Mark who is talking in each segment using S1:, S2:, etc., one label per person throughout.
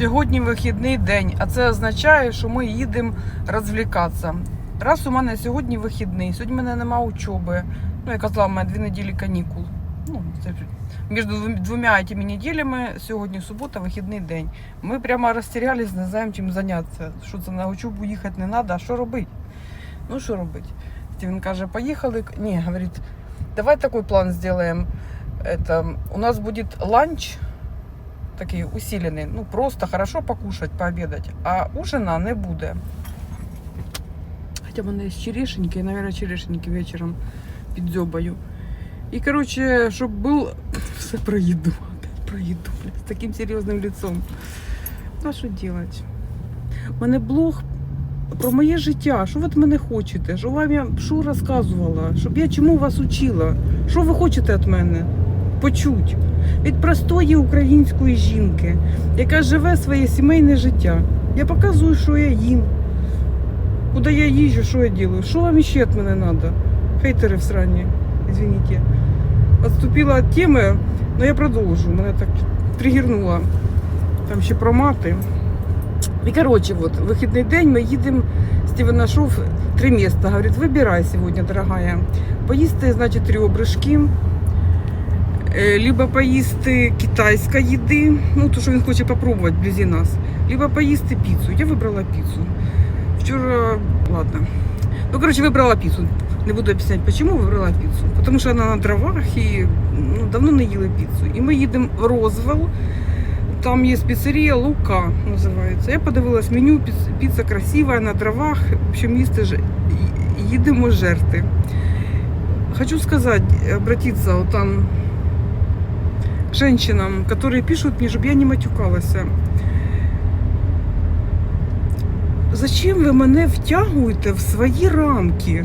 S1: Сьогодні вихідний день, а це означає, що ми їдемо розвлікатися. Раз у мене сьогодні вихідний, сьогодні в мене нема учоби. Ну, я казала, у мене дві неділі канікул. Ну, це між двома цими неділями сьогодні субота, вихідний день. Ми прямо розтерялись, не знаємо чим зайнятися. Що це на учобу їхати не треба, а що робити? Ну, що робити? Він каже, поїхали. Ні, говорить, давай такой план. Это, у нас будет ланч такий усилений. Ну, просто хорошо покушать, пообедать. А ужина не буде. Хоча в мене є черешеньки, я, наверное, черешеньки вечором підзьобаю. І, короче, щоб був все про їду. Про їду, з таким серйозним лицом. Ну, а що делать? У мене блог про моє життя. Що ви від мене хочете? Що вам я що розказувала? Щоб я чому вас учила? Що ви хочете від мене? Почуть від простої української жінки, яка живе своє сімейне життя. Я показую, що я їм. Куди я їжджу, що я роблю? Що вам ще від мене треба? Хейтери в всрані, извините. Отступила від теми, але я продовжу. Мене так тригернуло. Там ще про мати. І коротше, вот, вихідний день ми їдемо. Стівен нашов три міста. Говорить, вибирай сьогодні, дорогая. Поїсти, значить, ребрышки, Е, либо поїсти китайська їди, ну то, що він хоче попробувати вблизі нас, либо поїсти піцу. Я вибрала піцу. Вчора, ладно. Ну, короче, вибрала піцу. Не буду об'ясняти, чому вибрала піцу. Тому що вона на дровах і ну, давно не їли піцу. І ми їдемо в Розвел. Там є піцерія Лука, називається. Я подивилась меню, піц- піца красива, на дровах. В общем, їсти ж їдемо жерти. Хочу сказать, обратиться там женщинам, которые пишут мне, чтобы я не матюкалась. Зачем ви мене втягуєте в свої рамки?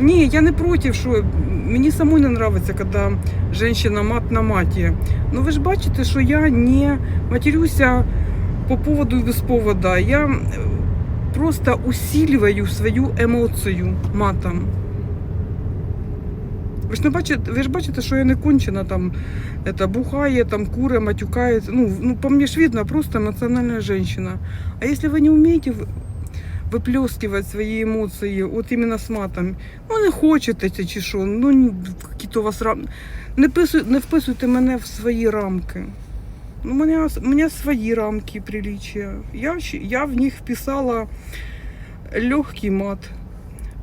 S1: Ні, я не проти, що мені самой не нравится, когда женщина мат на маті. Ну ви ж бачите, що я не матерюся по поводу і без повода. Я просто усиливаю свою емоцію матом. Ви ж не бачите, ви ж бачите, що я не кончена там, это, бухає, там, куре, матюкається. Ну, ну, по мне ж видно, просто эмоциональная женщина. А если вы не умеете в- выплескивать свои эмоции вот именно с матом, ну не хочете це чи що, ну ні, які-то у вас рам... не, писуй, не вписуйте мене в свої рамки. Ну, у мене, у мене свої рамки приличия. Я, щ- я в них вписала легкий мат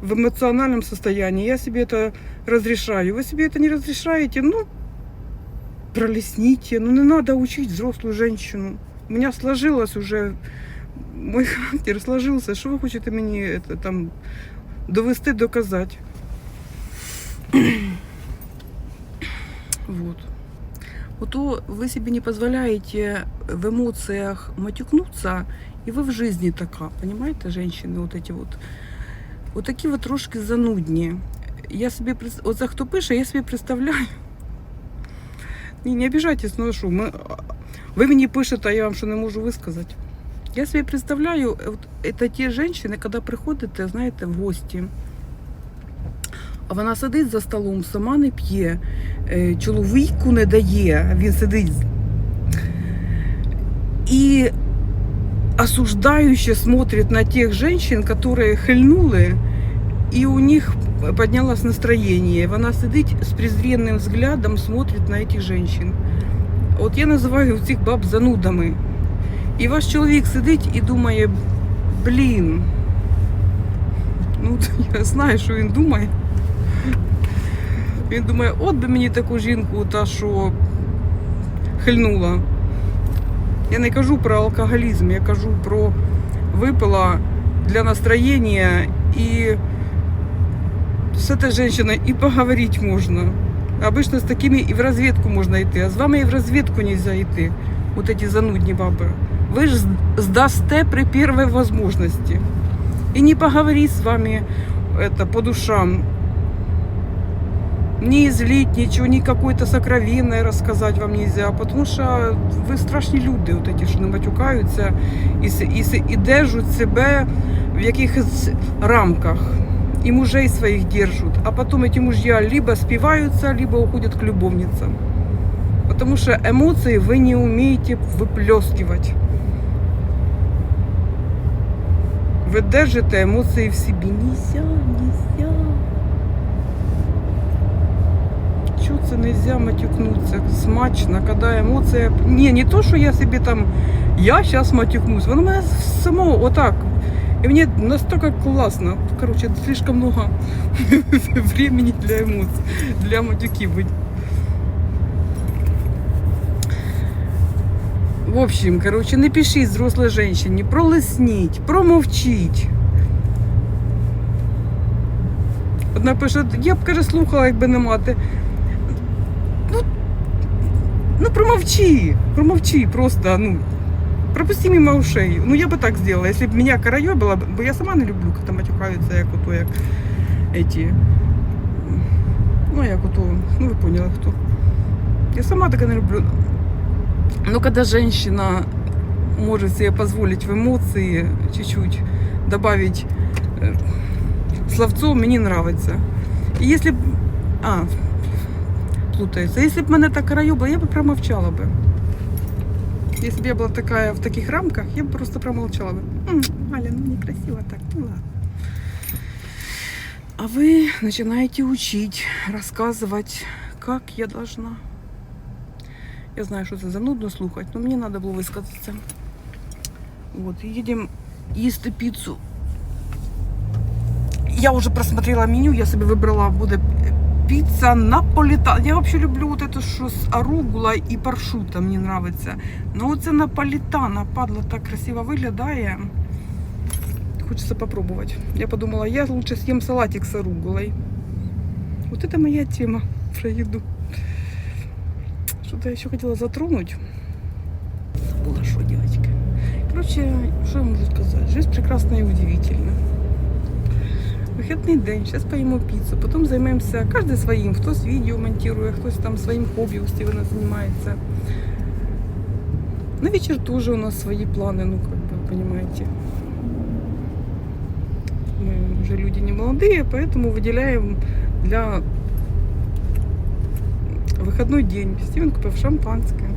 S1: в эмоциональном состоянии. Я себе это разрешаю. Вы себе это не разрешаете, ну, пролесните. Ну, не надо учить взрослую женщину. У меня сложилось уже, мой характер сложился. Що ви хочете мені это, там довести, доказати? вот. Вот вы себе не позволяете в эмоциях матюкнуться, и вы в жизни така, понимаете, женщины, вот эти вот. Вот такі от трошки занудні. Я собі оце хто пише, я собі представляю. Ні, не обіжайтесь, ну що, ми... ви мені пишете, а я вам що не можу висказати. Я собі представляю, от, це ті жінки, коли приходите, знаєте, в гості. А вона сидить за столом, сама не п'є, е, чоловіку не дає, він сидить. І осуждающе смотрит на тех женщин, которые хильнули, и у них поднялось настроение. Вона сидить с презренным взглядом, смотрит на этих женщин. От я називаю цих баб занудами. І ваш чоловік сидить і думає, блін. Ну, я знаю, що він думає. Він думає, от би мені таку жінку, та що хильнула. Я не кажу про алкоголізм, я кажу про випила для настроєння і з цією жінкою і поговорити можна. Обично з такими і в розвідку можна йти, а з вами і в розвідку не можна йти. Вот эти занудні баби. Ви ж здасте при першій можливості. І не поговорить з вами это, по душам. не излить ничего, ни какое-то сокровенное рассказать вам нельзя, потому що ви страшні люди, от ті, що не матюкаються і, с- і, с- і держать себе в якихось рамках. И мужей своих держат, а потом эти мужья либо спиваются, либо уходят к любовницам. Потому что эмоции вы не умеете выплескивать. Вы держите эмоции в себе. Нельзя, нельзя. Чого це нельзя матюкнуться? Смачно, коли емоція. Ні, не то, що я собі там. Я зараз матюкнусь. Воно мене само отак. І мені настільки класно. Короче, слишком много времени для емоцій, для матюків. В общем, короче, напишіть взрослой женщине, пролисніть, промовчіть. Одна пише, я б каже, слухала, якби не мати. Ну, ну промовчи, промовчи просто, ну, пропусти мимо ушей. Ну, я бы так сделала, если бы меня карайобила, бо я сама не люблю, когда матюкаються, як ото, як эти, ну, як ото, ну, ви поняли, хто. Я сама таке не люблю. Но когда женщина может себе позволить в эмоции чуть-чуть добавить э, словцо, мне нравится. И если. А, плутается. Если бы мене так райоба, я бы промовчала бы. Если бы я была такая в таких рамках, я бы просто промолчала бы. М, Аля, ну некрасиво так, ну ладно. А вы начинаете учить, рассказывать, как я должна. Я знаю, що це занудно слухати, але мені треба було висказатися. От, їдемо їсти піцу. Я вже просмотрела меню, я собі вибрала, буде піца наполітан. Я взагалі люблю вот это, що з аругула і паршута, мені подобається. Ну оце наполітана, падла, так красиво виглядає. Хочеться попробувати. Я подумала, я лучше съем салатик с аругулой. Вот это моя тема про еду. Что-то я еще хотела затронуть. Забыла, что, девочка. Короче, что я могу сказать? Жизнь прекрасна и удивительна. Вихідний день, зараз поїмо піцу, потім займемося кожен своїм, хтось відео монтує, хтось там своїм хобі у Стівена займається. На вечер тоже у нас свои планы, ну, как бы, понимаете. Мы уже люди не молодые, поэтому выделяем для выходной день. Стивен купив шампанское.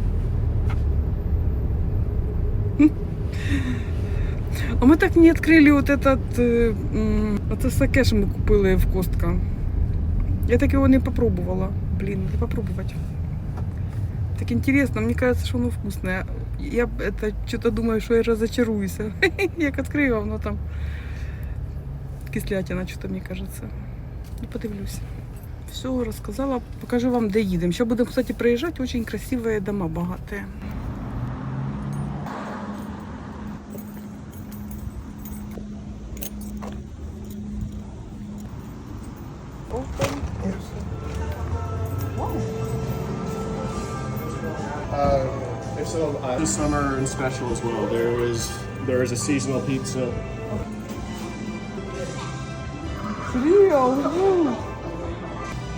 S1: А ми так не відкрили от этот, е, м, оце саке, що ми купили в Костка. Я так його не попробувала. Блін, надо попробувати. Так интересно, мне кажется, что оно вкусное. Я б это что-то думаю, что я разочаруюсь. Як відкрию, а воно там кислятина, что-то мне кажется. Ну, подивлюсь. Все рассказала. Покажу вам, де їдемо. Ще будемо, кстати, проїжджати. Очень красивые дома, Богатые.
S2: Uh, there's some uh, this summer and special as well. There is there is a seasonal pizza.
S1: Серьезно?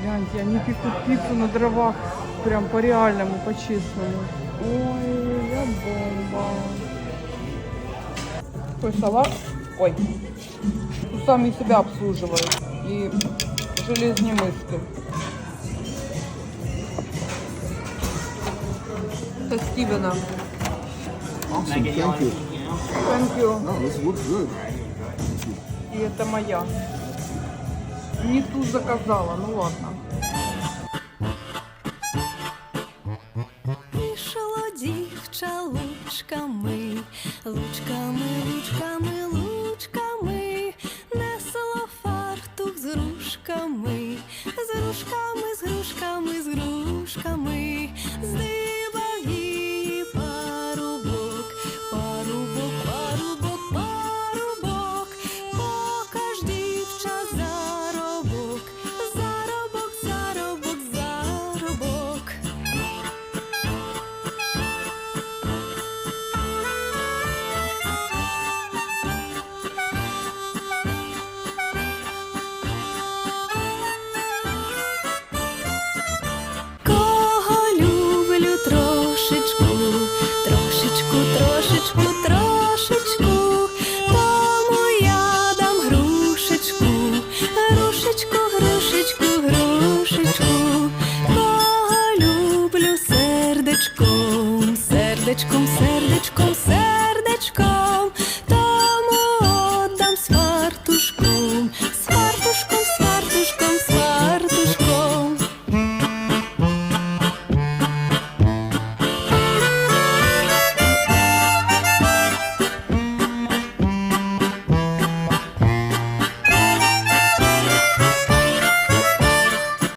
S1: Гляньте, они пекут пиццу на дровах. Прям по-реальному, по-честному. Ой, я бомба. Такой салат. Ой. Сами себя обслуживают. И железные миски. Это Стивена.
S3: Awesome, thank you.
S1: Thank you.
S3: No, this looks good.
S1: И это моя. Не ту заказала, ну ладно.
S4: Пішло дівча лучками, грушками, з te certeza.